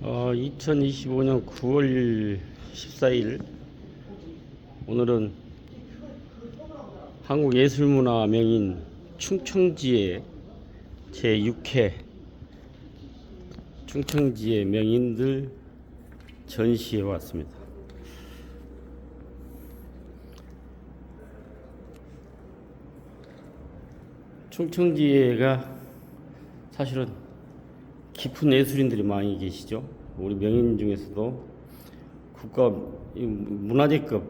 어, 2025년 9월 14일 오늘은 한국예술문화 명인 충청지의 제6회 충청지의 명인들 전시에 왔습니다. 충청지혜가 사실은 깊은 예술인들이 많이 계시죠. 우리 명인 중에서도 국가 이 문화재급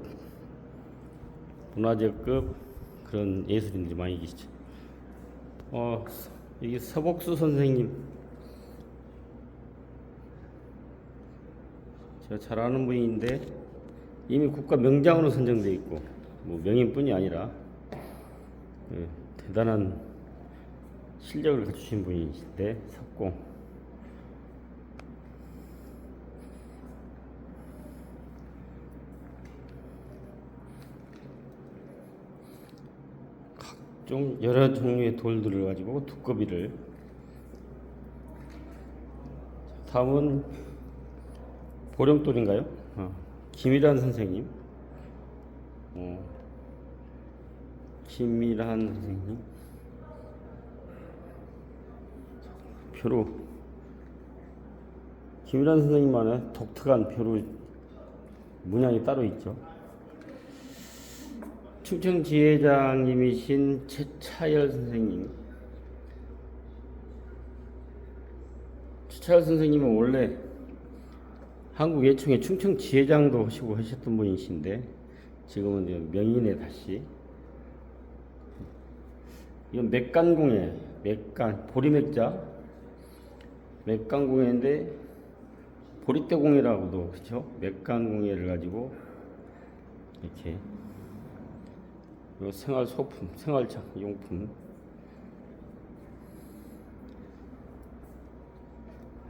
문화재급 그런 예술인들이 많이 계시죠. 어, 이게 서복수 선생님 제가 잘 아는 분인데 이미 국가 명장으로 선정돼 있고 뭐 명인뿐이 아니라 예, 대단한 실력을 갖추신 분이신데 석공 각종 여러 종류의 돌들을 가지고 두꺼비를 다음은 보령돌인가요? 어, 김일한 선생님 어, 김일한 선생님 표로 김일한 선생님만의 독특한 표로 문양이 따로 있죠. 충청 지회장님이신 최차열 선생님. 최차열 선생님은 원래 한국 예총의 충청 지회장도 하시고 하셨던 분이신데 지금은 명인에 다시 이건 맥간공예, 맥간 보리맥자, 맥간공예인데 보리대공예라고도 그렇죠? 맥간공예를 가지고 이렇게 요 생활 소품, 생활 용품.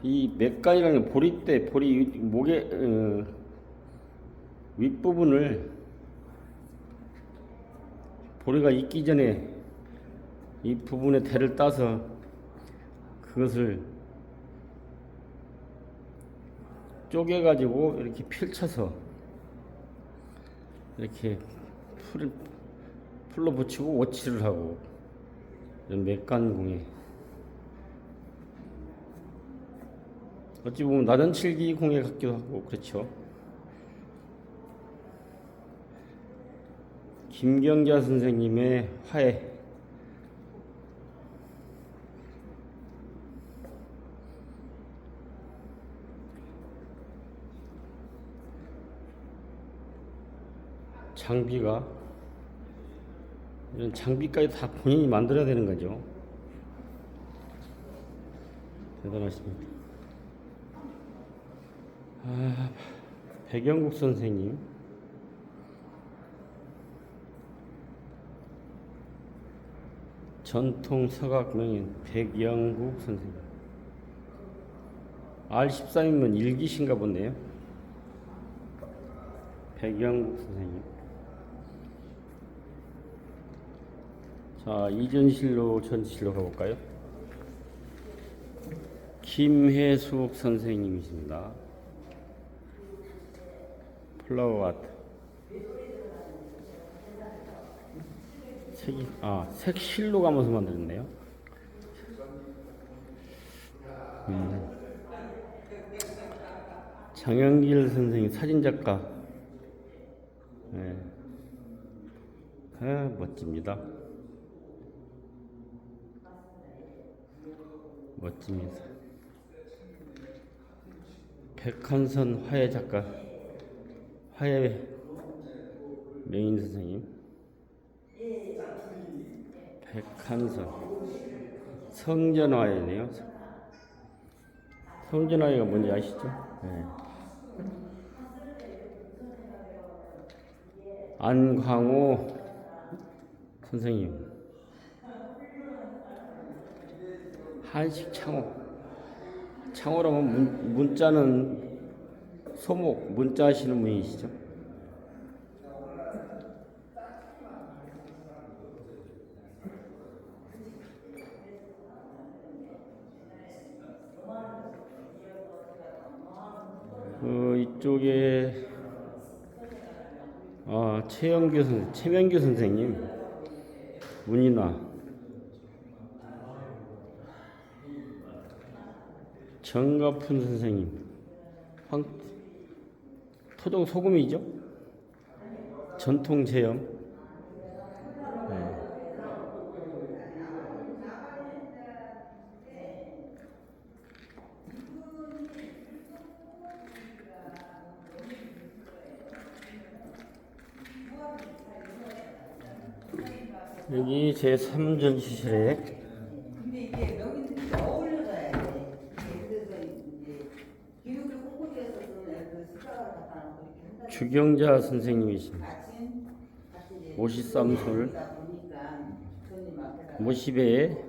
이 맥간이라는 게 보리대, 보리 목에 어, 윗부분을 보리가 익기 전에 이 부분에 대를 따서 그것을 쪼개 가지고 이렇게 펼쳐서 이렇게 풀 풀로 붙이고 워치를 하고 이런 맥간공예 어찌 보면 나전칠기 공예 같기도 하고 그렇죠. 김경자 선생님의 화해 장비가 이런 장비까지 다 본인이 만들어야 되는 거죠. 대단하십니다. 아, 백영국 선생님. 전통 서각 명인 백영국 선생님. R13이면 일기신가 보네요. 백영국 선생님. 자, 이전실로 전실로 가볼까요? 김혜숙 선생님이십니다. 플라워 아트. 색이, 아, 색실로 가면서 만들었네요. 음. 장영길 선생님, 사진작가. 네. 아, 멋집니다. 멋집니다. 백한선 화해 작가, 화해 명인 선생님. 백한선 성전화해네요. 성전화해가 뭔지 아시죠? 네. 안광호 선생님. 한식 창호. 창호라면 문, 문자는 소목, 문자 하시는 분이시죠? 이쪽에 아 최영규 선 최명규 선생님 문이나 정가푼 선생님. 황 토종 소금이죠? 전통 체험 네. 여기 제 3전시실에 근데 이게 명인들이 어울려져야 돼. 그래서 이제 기독교 홍보대에서도 그 숟가락을 갖다 놓고 이렇게 한다. 주경자 선생님이십니다. 아침 같이 이제 모시쌈솔 그러다 보니까 손님 앞에다가 모시배에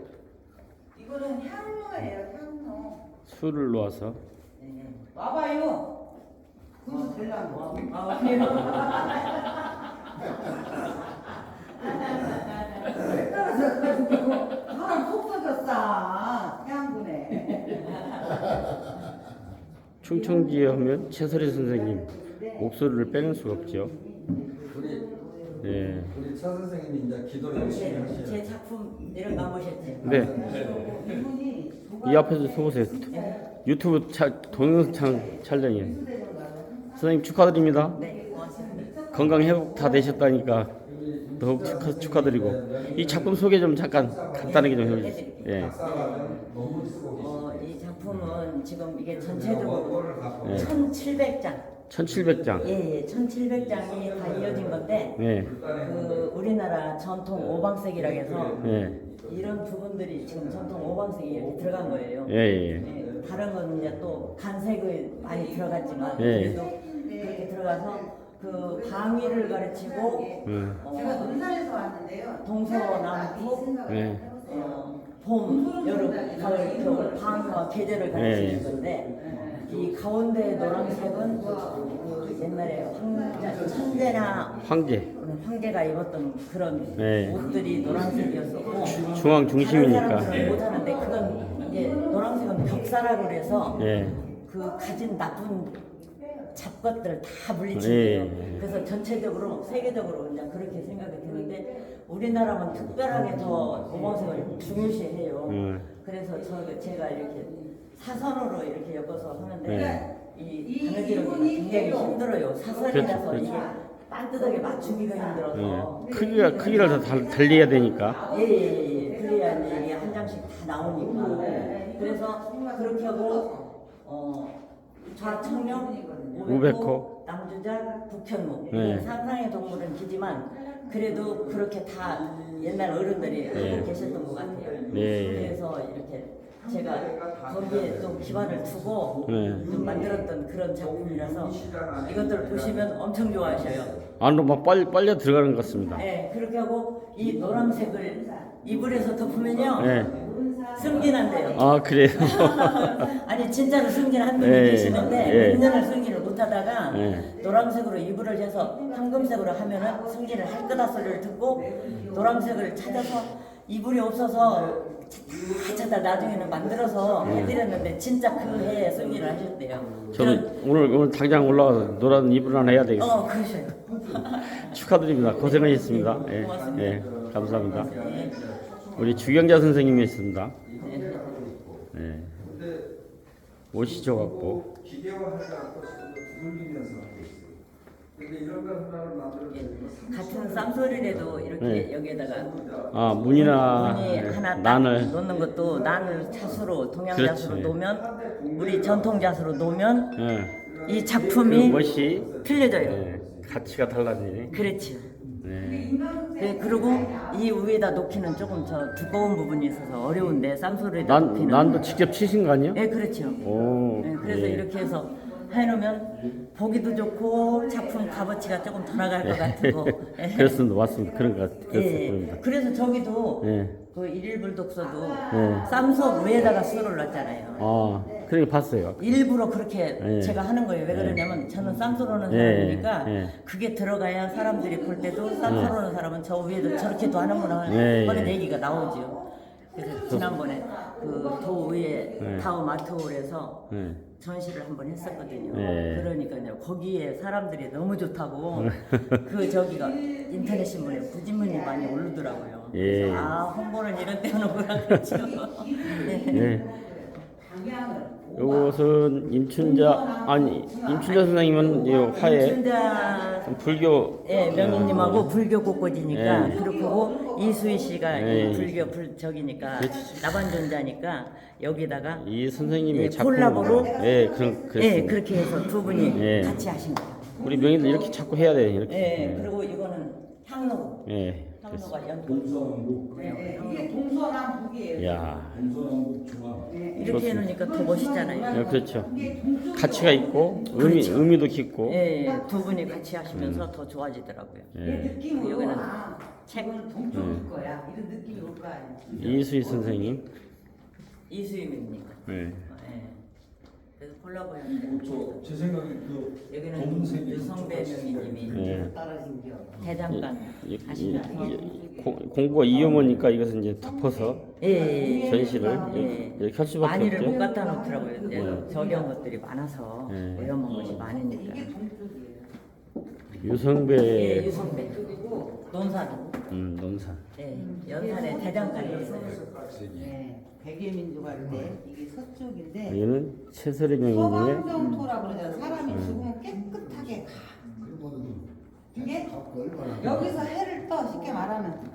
이거는 향로예요, 향로. 술을 놓아서 네. 와봐요. 그거 되려고. 와봐요. 떨어져 가지고 사람 속 썩였어. 태양군에. 충청지에 하면 최설희 선생님 목소리를 빼낼 수가 없죠. 우리 네. 우리 차 선생님이 이제 기도 열심히 제, 하시요 제 작품 이런 거 보셨지? 네. 이분이 이 앞에서 서보세요. 유튜브 차, 동영상 촬영이에요. 선생님 축하드립니다. 네, 고맙습니다. 건강 회복 다 되셨다니까 더욱 축하, 축하드리고 이 작품 소개 좀 잠깐 간단하게 좀 해주세요. 예. 쓰고 어, 이 작품은 지금 이게 전체적으로 네. 1,700장, 1,700장. 예, 예, 1,700장이 다 이어진 건데, 네. 그 우리나라 전통 오방색이라고 해서 네. 이런 부분들이 지금 전통 오방색이 이렇게 들어간 거예요. 예, 예. 예, 다른 건 이제 또 간색이 많이 들어갔지만 예. 그래도 그렇게 들어가서 그 방위를 가르치고 음. 어, 제가 논산에서 왔는데요. 동서남북 네. 어, 봄, 여름, 가을, 겨울 방과 계절을 가르치는 네. 건데 이 가운데 노란색은 그 옛날에 황, 천재나 황제. 황제가 입었던 그런 네. 옷들이 노란색이었었고 중앙 중심이니까. 다른 사람들은 못 하는데 그건 이제 노란색은 벽사라고 그래서 예. 그 가진 나쁜 잡것들을 다 물리친대요. 예. 그래서 전체적으로 세계적으로 그냥 그렇게 생각이 드는데 우리나라만 특별하게 더 오방색을 중요시해요. 음. 그래서 저 제가 이렇게 사선으로 이렇게 엮어서 하는데 네. 이 바느질은 굉장히 힘들어요. 사선이라서 그렇죠, 이게 반듯하게 맞추기가 힘들어서 예. 크기가 크기를 더 달, 달리해야 되니까. 예예예 그래야 이제 이게 한 장씩 다 나오니까 그래서 그렇게 하고 어 좌청룡 우백호, 남주작 북현무 네. 상상의 동물은 기지만 그래도 그렇게 다 옛날 어른들이 네. 하고 계셨던 것 같아요. 네. 그래서 이렇게 제가 거기에 좀 기반을 두고 네. 좀 만들었던 그런 작품이라서 이것들을 보시면 엄청 좋아하셔요. 안으로 막 빨, 빨려 들어가는 것 같습니다. 네, 그렇게 하고 이 노란색을 이불에서 덮으면요 네. 승진한대요. 아, 그래요? 아니 진짜로 승진 한 분이 예, 계시는데 예. 몇 년을 승진을 못하다가 예. 노란색으로 이불을 해서 황금색으로 하면은 승진을 할 거다 소리를 듣고 노란색을 찾아서 이불이 없어서 찾아 나중에는 만들어서 해드렸는데 진짜 그 해에 승진을 하셨대요. 저는 오늘, 오늘 당장 올라가서 노란 이불 하나 해야 되겠어요. 어 그러셔요. 축하드립니다. 고생하셨습니다. 예, 고맙습니다. 예, 감사합니다. 네. 우리 주경자 선생님이었습니다. 네. 예, 오시죠 갖고. 기계화하지 않고 지금 있어요. 근데 이런 만들어내면 같은 쌈소리라도 이렇게 네. 여기에다가 아, 문이나 문이 하나 딱 난을 놓는 것도 난을 자수로 동양 그렇지. 자수로 놓으면 우리 전통 자수로 놓으면 예, 이 그 작품이 멋이 틀려져요. 예, 가치가 달라지네. 그렇지요. 네. 네, 그리고 이 위에다 놓기는 조금 저 두꺼운 부분이 있어서 어려운데 쌈소리에다 난 놓기는 난도 직접 치신 거 아니야? 네, 그렇죠. 오, 네, 그래서 예. 이렇게 해서 해놓으면 보기도 좋고 작품 값어치가 조금 더 나갈 것 같고. 예. 그렇습니다. 맞습니다. 그런 것 같- 예, 그렇습니다. 그래서 저기도 예. 그 일일 불 독서도 예. 쌈속 위에다가 술을 놨잖아요. 아, 그러니까 봤어요. 일부러 그렇게 예. 제가 하는 거예요. 왜 예. 그러냐면 저는 쌈소로는 예. 사람이니까 예. 그게 들어가야 사람들이 볼 때도 쌈소로는 사람은 저 위에도 저렇게도 하는구나 예, 하는 예. 얘기가 나오죠. 그래서 지난번에 그도 위에 예. 다우 마트홀에서 예. 전시를 한번 했었거든요. 네. 그러니까요 거기에 사람들이 너무 좋다고 그 저기가 인터넷 신문에 부지문이 많이 오르더라고요. 예. 그래서 아 홍보는 이런 데 하는구나 그랬죠. 네. 네. 요것은 임춘자 아니 임춘자 선생님은 이 화해 춘자 불교 예, 명희님하고 불교 꽃꽂이니까 예. 그렇고 이수희 씨가 예. 이 불교 불 저기니까 나반존자니까 여기다가 이 선생님의 예, 작품 콜라보로? 예 그런 예. 그렇게 해서 두 분이 예. 같이 하신 거예요. 우리 명인들 이렇게 자꾸 해야 돼 이렇게. 예 그리고 이거는 향로 예. 연 동서남북, 네, 네. 이게 동서남북이에요. 야, 동서남북 중앙. 이렇게 해놓으니까 더 멋있잖아요. 예, 그렇죠. 이게 동쪽 가치가 있고 의미 의미도 깊고. 예, 두 분이 같이 하시면서 더 좋아지더라고요. 이 예. 느낌으로 여기는 아, 책. 이건 동쪽일 거야. 이런 느낌이 올거 아니야. 이수희 선생님. 이수임입니다. 예. 예. 그래서 콜라보였는데 저제 생각에 그 여기는 검은색이 유성배 명희님이 예. 떨어진 겨. 대장간 이- 이- 하시면서 이- 고- 공부가 이어머니까 이것은 이제 덮어서 예, 예, 예. 전시를 예. 이렇게 할 수밖에 많이를 못 없죠. 갖다 놓더라고요. 이제 네. 저기한 것들이 많아서 네. 위험한 것이 많으니까. 이게 동쪽이에요. 예, 유성배 유성배 그리고 논산, 음, 논산. 예, 연산에 대장간이 있어요. 네, 백예민족할 때 이게 서쪽인데 여기는 최설의 명인님의 서방정토라 그러잖아. 사람이 죽으면 깨끗하게 가. 이게 여기서 해를 떠 쉽게 말하면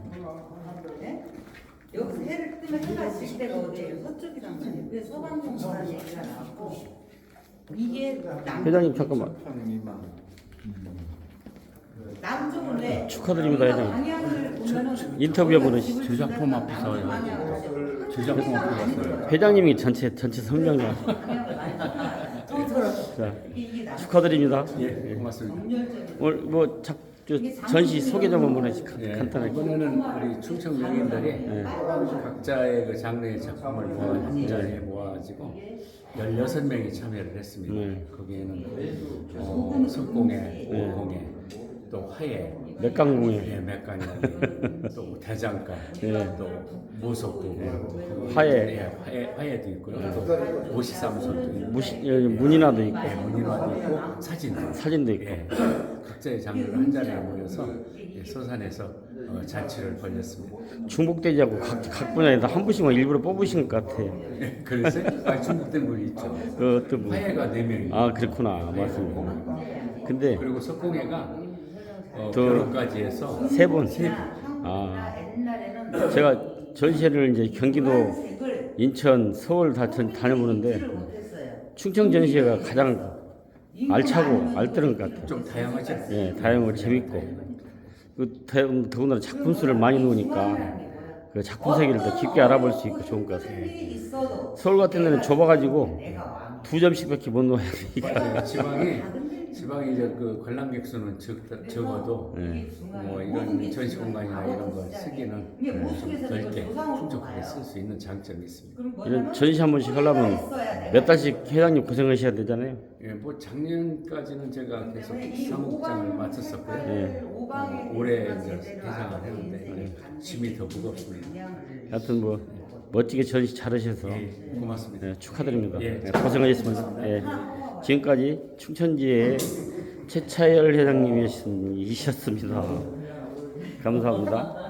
네? 여기서 해를 뜨면 해가 질 때가 어디예요? 서쪽이란 말이에요. 그래서 서방정토라는 얘기가 나왔고 이게 남, 회장님 잠깐만 남쪽은 왜 축하드립니다, 회장님. 인터뷰해 보는 시- 집을 제작품 보면은 앞에서 방향을 제작품 앞에 왔어요. 회장님이 전체 전체. 방향을 많이 자, 축하드립니다. 예, 고맙습니다. 오늘 뭐 자, 저 전시 소개 좀 한번 해주시 예, 간단하게. 이번에는 우리 충청 명인들이 각자의 그 장르의 작품을 모아 한 자리에 모아가지고 16명이 참여를 했습니다. 네. 거기에는 어, 석공예, 오공예, 또 화예, 맥강공예, 예, 맥간이, 또 대장간, 네. 또 모석도, 화예. 예, 화예, 화예도 있고요. 또 오시삼손도 있고, 무시 여기 문인화도 있고 예, 문인화도 있고 사진도 사진도 있고. 예, 각자의 장르를 한 자리에 모여서 예, 소산에서 어, 잔치를 벌였습니다. 중복되지 않고 각, 각 분야에서 한 분씩만 일부러 뽑으신 것 같아요. 예, 그래서 아, 중국된 분이 있죠. 그 어떤 분? 화예가 네 명이. 아 그렇구나 맞습니다. 근데 그리고 석공예가 어, 또- 결혼까지 해서 세 분. 세 분. 아 옛날에는 제가 전시회를 이제 경기도, 색을 인천, 서울 다 전, 다녀보는데 를 못했어요. 충청 전시회가 가장 알차고 알뜰한 것 같아요. 좀 다양하죠. 예, 다양하고 재밌고 그 더- 더군다나 작품 수를 많이 놓으니까 그 작품 세계를 더 깊게 알아볼 수 있고 좋은 것 같습니다. 서울 같은 데는 좁아가지고. 두 점씩밖에 못 놓아야 되니까. 지방이 지방이 이제 그 관람객 수는 적, 적어도 네. 뭐 이런 전시 공간이나 이런 거 쓰기는 이게 좀 모습에서 넓게 풍족하게 봐요. 쓸수 있는 장점이 있습니다. 이런 전시 한 번씩 하려면 몇 달씩 회장님 고생하셔야 되잖아요. 예, 뭐 작년까지는 제가 계속 이 사무국장을 맡았었고요. 예. 오방에 올해 이제 알고 했는데 짐이 더 무겁습니다. 하여튼 뭐 멋지게 전시 잘하셔서 예, 고맙습니다. 네, 축하드립니다. 예. 네, 고생하셨습니다. 예. 지금까지 충천지의 최차열 회장님이셨습니다. 감사합니다.